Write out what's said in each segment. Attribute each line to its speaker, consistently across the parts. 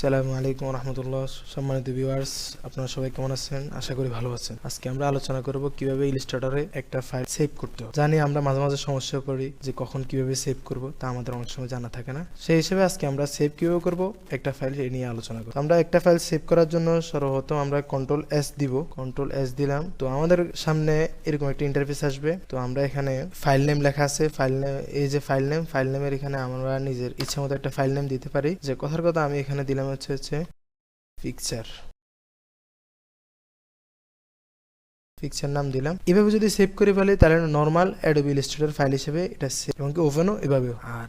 Speaker 1: আসসালামু আলাইকুম রহমতুল্লাহ। সম্মানিত ভিউয়ার্স আপনারা সবাই কেমন আছেন? আশা করি ভালো আছেন। আজকে আমরা আলোচনা করব কীভাবে ইলিস্ট্রেটরে একটা ফাইল সেভ করতে হয়। জানি আমরা মাঝে মাঝে সমস্যা করি যে কখন কীভাবে সেভ করব, তা আমাদের অনেক সময় জানা থাকে না। সেই হিসেবে আজকে আমরা সেভ কীভাবে করব, একটা ফাইল এই নিয়ে আলোচনা করব। আমরা একটা ফাইল সেভ করার জন্য সর্বপ্রথম আমরা কন্ট্রোল এস দিব। কন্ট্রোল এস দিলাম। তো আমাদের সামনে এরকম একটা ইন্টারফেস আসবে। তো আমরা এখানে ফাইল নেম লেখা আছে। ফাইল নেম এই যে ফাইল নেম ফাইল নেমের এখানে আমরা নিজের ইচ্ছা মতো একটা ফাইল নেম দিতে পারি। যে কথার কথা আমি এখানে দিলাম হচ্ছে হচ্ছে পিকচার পিকচার নাম দিলাম। এভাবে যদি সেভ করে ফেলে, তাহলে নর্মাল অ্যাডোবি ইলাস্ট্রেটর ফাইল হিসেবে এটা সেভ এবং ওভেনও এভাবেও। আর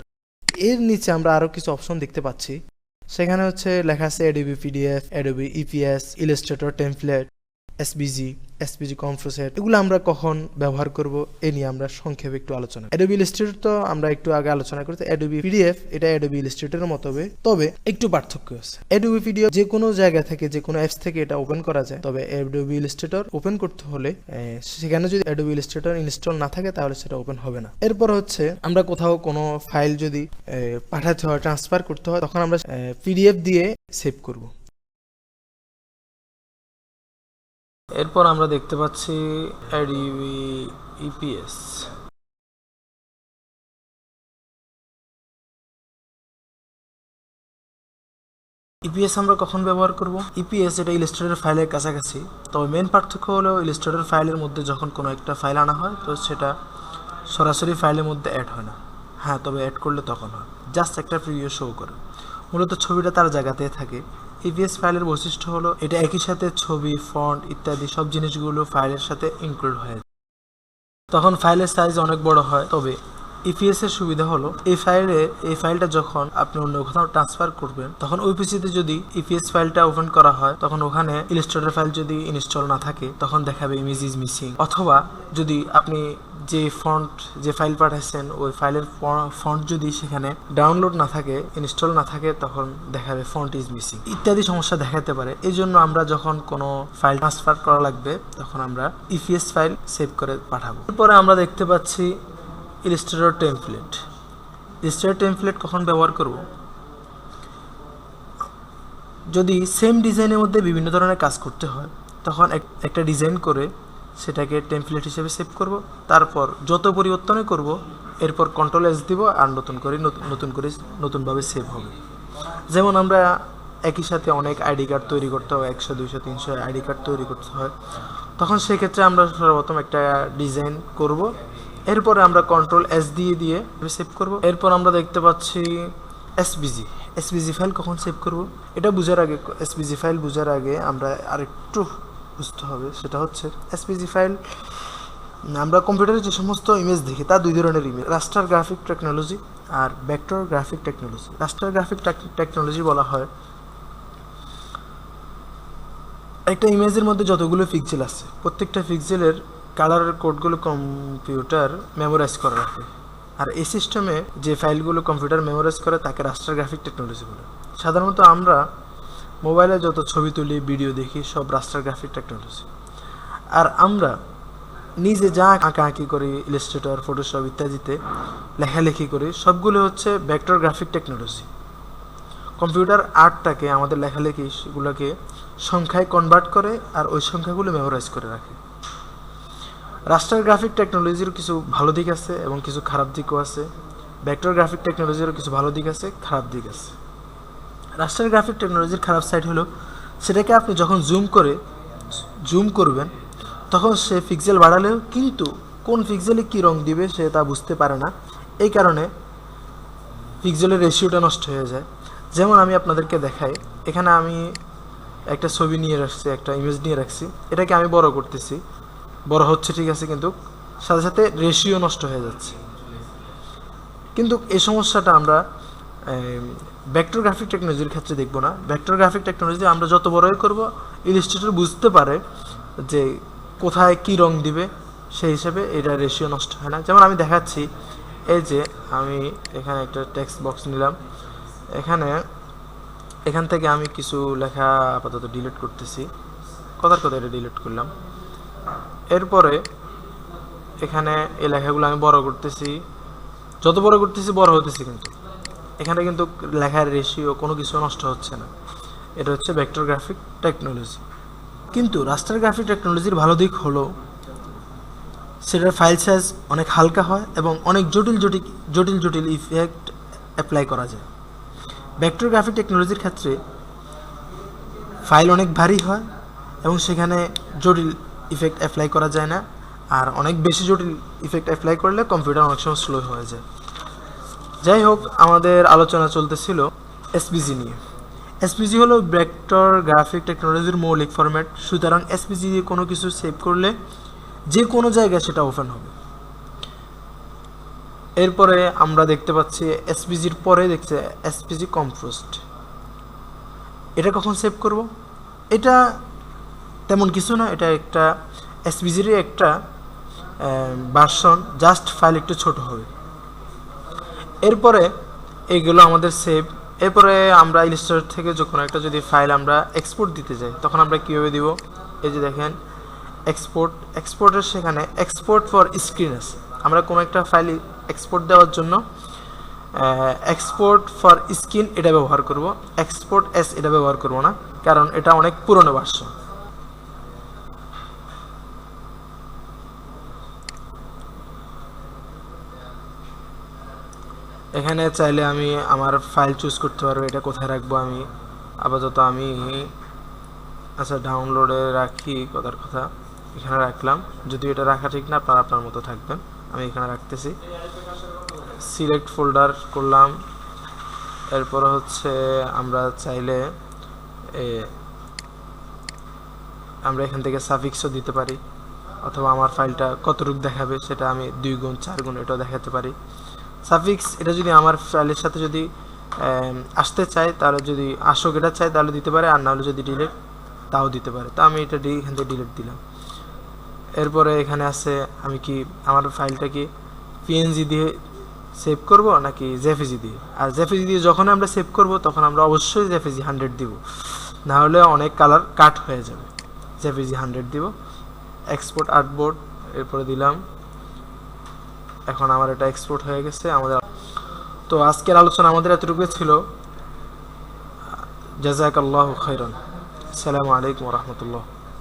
Speaker 1: এর নিচে আমরা আরও কিছু অপশন দেখতে পাচ্ছি। সেখানে হচ্ছে লেখা আছে Adobe PDF Adobe EPS Illustrator template SBG SPG compressed এগুলো আমরা কখন ব্যবহার করব এ নিয়ে আমরা সংক্ষেপে একটু আলোচনা অ্যাডোবি ইলাস্ট্রেটর তো আমরা একটু আগে আলোচনা করতে অ্যাডোবি পিডিএফ এটা অ্যাডোবি ইলাস্ট্রেটরের মতো হবে। তবে একটু পার্থক্য আছে। অ্যাডোবি পিডিএফ যে কোনো জায়গা থেকে, যে কোনো অ্যাপস থেকে এটা ওপেন করা যায়। তবে অ্যাডোবি ইলাস্ট্রেটর ওপেন করতে হলে সেখানে যদি অ্যাডোবি ইলাস্ট্রেটর ইনস্টল না থাকে, তাহলে সেটা ওপেন হবে না। এরপর হচ্ছে, আমরা কোথাও কোনো ফাইল যদি পাঠাতে হয় ট্রান্সফার করতে হয়, তখন আমরা পিডিএফ দিয়ে সেভ করব। এরপর আমরা দেখতে পাচ্ছি ইপিএস। ইপিএস আমরা কখন ব্যবহার করব? ইপিএস এটা ইলাস্ট্রেটর ফাইলের কাছাকাছি। তবে মেন পার্থক্য হলো ইলাস্ট্রেটর ফাইলের মধ্যে যখন কোনো একটা ফাইল আনা হয়, তো সেটা সরাসরি ফাইলের মধ্যে অ্যাড হয় না। হ্যাঁ তবে অ্যাড করলে তখন হয়। জাস্ট একটা প্রিভিউ শো করে। মূলত ছবিটা তার জায়গাতে থাকে। ইপিএস ফাইলের বৈশিষ্ট্য হলো এটা একই সাথে ছবি, ফন্ট ইত্যাদি সব জিনিসগুলো ফাইলের সাথে ইনক্লুড হয়ে তখন ফাইলের সাইজ অনেক বড় হয়, তবে ইপিএস এর সুবিধা হলো, এই ফাইলে এই ফাইলটা যখন আপনি অন্য কোথাও ট্রান্সফার করবেন, তখন ওই পিসিতে যদি ইপিএস ফাইলটা ওপেন করা হয়, তখন ওখানে ইলাস্ট্রেটর ফাইল যদি ইনস্টল না থাকে, তখন দেখাবে ইমেজ ইজ মিসিং অথবা যদি আপনি যে ফন্ট যে ফাইল পাঠাচ্ছেন ওই ফাইলের ফন্ট যদি সেখানে ডাউনলোড না থাকে ইনস্টল না থাকে, তখন দেখাবে ফন্ট ইজ মিসিং ইত্যাদি সমস্যা দেখাতে পারে। এই জন্য আমরা যখন কোনো ফাইল ট্রান্সফার করা লাগবে, তখন আমরা ইপিএস ফাইল সেভ করে পাঠাবো। এরপরে আমরা দেখতে পাচ্ছি ইলাস্ট্রেটর টেমপ্লেট। ইলাস্ট্রেটর টেমপ্লেট কখন ব্যবহার করব? যদি সেম ডিজাইনের মধ্যে বিভিন্ন ধরনের কাজ করতে হয়, তখন এক- একটা ডিজাইন করে সেটাকে টেমপ্লেট হিসেবে সেভ করব। তারপর যত পরিবর্তনই করব, এরপর কন্ট্রোল এস দিব আর নতুন করে নতুন- নতুন করে নতুনভাবে সেভ হবে। যেমন আমরা একই সাথে অনেক আইডি কার্ড তৈরি করতে হয়, একশো, দুইশো, তিনশো আইডি কার্ড তৈরি করতে হয়। তখন সেক্ষেত্রে আমরা সর্বপ্রথম একটা ডিজাইন করব। এরপরে আমরা কন্ট্রোল এস দিয়ে দিয়ে সেভ করব। এরপর আমরা দেখতে পাচ্ছি এসবিজি এসবিজি ফাইল কখন সেভ করব? এটা বুঝার আগে এসবিজি ফাইল বুঝার আগে আমরা আরেকটু বুঝতে হবে। সেটা হচ্ছে এসপিজি ফাইল আমরা কম্পিউটারে যে সমস্ত ইমেজ দেখি, তা দুই ধরনের ইমেজ রাস্টার গ্রাফিক টেকনোলজি আর vector graphic technology raster graphic technology বলা হয়, একটা ইমেজের মধ্যে যতগুলো পিক্সেল আছে, প্রত্যেকটা পিক্সেলের কালারের কোডগুলো কম্পিউটার মেমোরাইজ করে রাখে। আর এই সিস্টেমে যে ফাইলগুলো কম্পিউটার মেমোরাইজ করে, তাকে রাস্টার গ্রাফিক টেকনোলজি বলে। সাধারণত আমরা মোবাইলে যত ছবি তুলি ভিডিও দেখি, সব রাস্টার গ্রাফিক টেকনোলজি আর আমরা নিজে যা আঁকাআঁকি করি ইলাস্ট্রেটর ফটোশপ ইত্যাদিতে লেখালেখি করি, সবগুলো হচ্ছে ভেক্টর গ্রাফিক টেকনোলজি কম্পিউটার আর্টটাকে, আমাদের লেখালেখি সেগুলোকে সংখ্যায় কনভার্ট করে, আর ওই সংখ্যাগুলো মেমোরাইজ করে রাখে। রাস্টার গ্রাফিক টেকনোলজির কিছু ভালো দিক আছে এবং কিছু খারাপ দিকও আছে। ভেক্টর গ্রাফিক টেকনোলজিরও কিছু ভালো দিক আছে, খারাপ দিক আছে। রাস্টার গ্রাফিক টেকনোলজির খারাপ সাইড হলো, সেটাকে আপনি যখন জুম করে জুম করবেন, তখন সে পিক্সেল বাড়ালেও কিন্তু কোন পিক্সেলে কী রং দিবে সে তা বুঝতে পারে না। এই কারণে পিক্সেলের রেশিওটা নষ্ট হয়ে যায়। যেমন আমি আপনাদেরকে দেখাই, এখানে আমি একটা ছবি নিয়ে রাখছি, একটা ইমেজ নিয়ে রাখছি। এটাকে আমি বড় করতেছি। বড় হচ্ছে, ঠিক আছে, কিন্তু সাথে সাথে রেশিও নষ্ট হয়ে যাচ্ছে। কিন্তু এই সমস্যাটা আমরা ভেক্টর গ্রাফিক টেকনোলজির ক্ষেত্রে দেখব না। ভেক্টর গ্রাফিক টেকনোলজি আমরা যত বড়ই করব ইলিস্ট্রেটর বুঝতে পারে যে কোথায় কি রং দিবে, সেই হিসেবে এটা রেশিও নষ্ট হয় না। যেমন আমি দেখাচ্ছি, এই যে আমি এখানে একটা টেক্সট বক্স নিলাম। এখানে, এখান থেকে আমি কিছু লেখা আপাতত ডিলিট করতেছি। কথার কথা এটা ডিলিট করলাম। এরপরে এখানে এই লেখাগুলো আমি বড় করতেছি। যত বড় করতেছি, বড় হতেছি কিন্তু। এখানে কিন্তু লেখার রেশিও কোনো কিছু নষ্ট হচ্ছে না। এটা হচ্ছে ভেক্টর গ্রাফিক টেকনোলজি কিন্তু রাস্টার গ্রাফিক টেকনোলজির ভালো দিক হলো, সেটার ফাইল সাইজ অনেক হালকা হয় এবং অনেক জটিল জটিল জটিল জটিল ইফেক্ট অ্যাপ্লাই করা যায়। ভেক্টর গ্রাফিক টেকনোলজির ক্ষেত্রে ফাইল অনেক ভারী হয় এবং সেখানে জটিল ইফেক্ট অ্যাপ্লাই করা যায় না। আর অনেক বেশি জটিল ইফেক্ট অ্যাপ্লাই করলে কম্পিউটার অনেক সময় স্লো হয়ে যায়। যাই হোক, আমাদের আলোচনা চলতেছিল এসপিজি নিয়ে। এসপিজি হলো ভেক্টর গ্রাফিক টেকনোলজির মৌলিক ফরম্যাট সুতরাং এসপিজি দিয়ে কোনো কিছু সেভ করলে যে কোনো জায়গায় সেটা ওপেন হবে। এরপরে আমরা দেখতে পাচ্ছি এসপিজির পরে দেখছে এসপিজি কম্পোস্ট এটা কখন সেভ করব? এটা তেমন কিছু না, এটা একটা এসপিজির একটা ভার্সন জাস্ট ফাইল একটু ছোট হবে। এরপরে এইগুলো আমাদের সেভ এরপরে আমরা ইলিস্ট্রেটর থেকে যখন একটা যদি ফাইল আমরা এক্সপোর্ট দিতে যাই, তখন আমরা কীভাবে দিব? এই যে দেখেন এক্সপোর্ট এক্সপোর্টের সেখানে এক্সপোর্ট ফর স্ক্রিন আছে। আমরা কোনো একটা ফাইল এক্সপোর্ট দেওয়ার জন্য এক্সপোর্ট ফর স্ক্রিন এটা ব্যবহার করব এক্সপোর্ট এস এটা ব্যবহার করব না, কারণ এটা অনেক পুরনো ভার্সন এখানে চাইলে আমি আমার ফাইল চুজ করতে পারব, এটা কোথায় রাখব আমি? আপাতত আমি আচ্ছা ডাউনলোডে রাখি, কথার কথা। এখানে রাখলাম। যদি এটা রাখা ঠিক না আপনারা আপনার মতো থাকবেন। আমি এখানে রাখতেছি। সিলেক্ট ফোল্ডার করলাম। এরপর হচ্ছে আমরা চাইলে আমরা এখান থেকে সাফিক্সও দিতে পারি। অথবা আমার ফাইলটা কতটুকু দেখাবে, সেটা আমি দুই গুণ, চার গুণ এটাও দেখাতে পারি। সাফিক্স, এটা যদি আমার ফাইলের সাথে যদি আসতে চায়, তাহলে যদি আসক এটা চায়, তাহলে দিতে পারে, আর না হলে যদি ডিলেট তাও দিতে পারে। তো আমি এটা এখান থেকে ডিলেট দিলাম। এরপরে এখানে আছে, আমি কি, আমার ফাইলটা কি পিএনজি দিয়ে সেভ করব, নাকি জেফিজি দিয়ে? আর জেফিজি দিয়ে যখন আমরা সেভ করব, তখন আমরা অবশ্যই জেফিজি হান্ড্রেড দিব। না হলে অনেক কালার কাট হয়ে যাবে। জেফিজি হান্ড্রেড দিব। এক্সপোর্ট আর্টবোর্ড এরপরে দিলাম। এখন আমার এটা এক্সপোর্ট হয়ে গেছে, আমাদের তো আজকের আলোচনা আমাদের এতটুকু ছিল। জাজাক আল্লাহ খৈরন আসসালামু আলাইকুম রহমতুল্লাহ।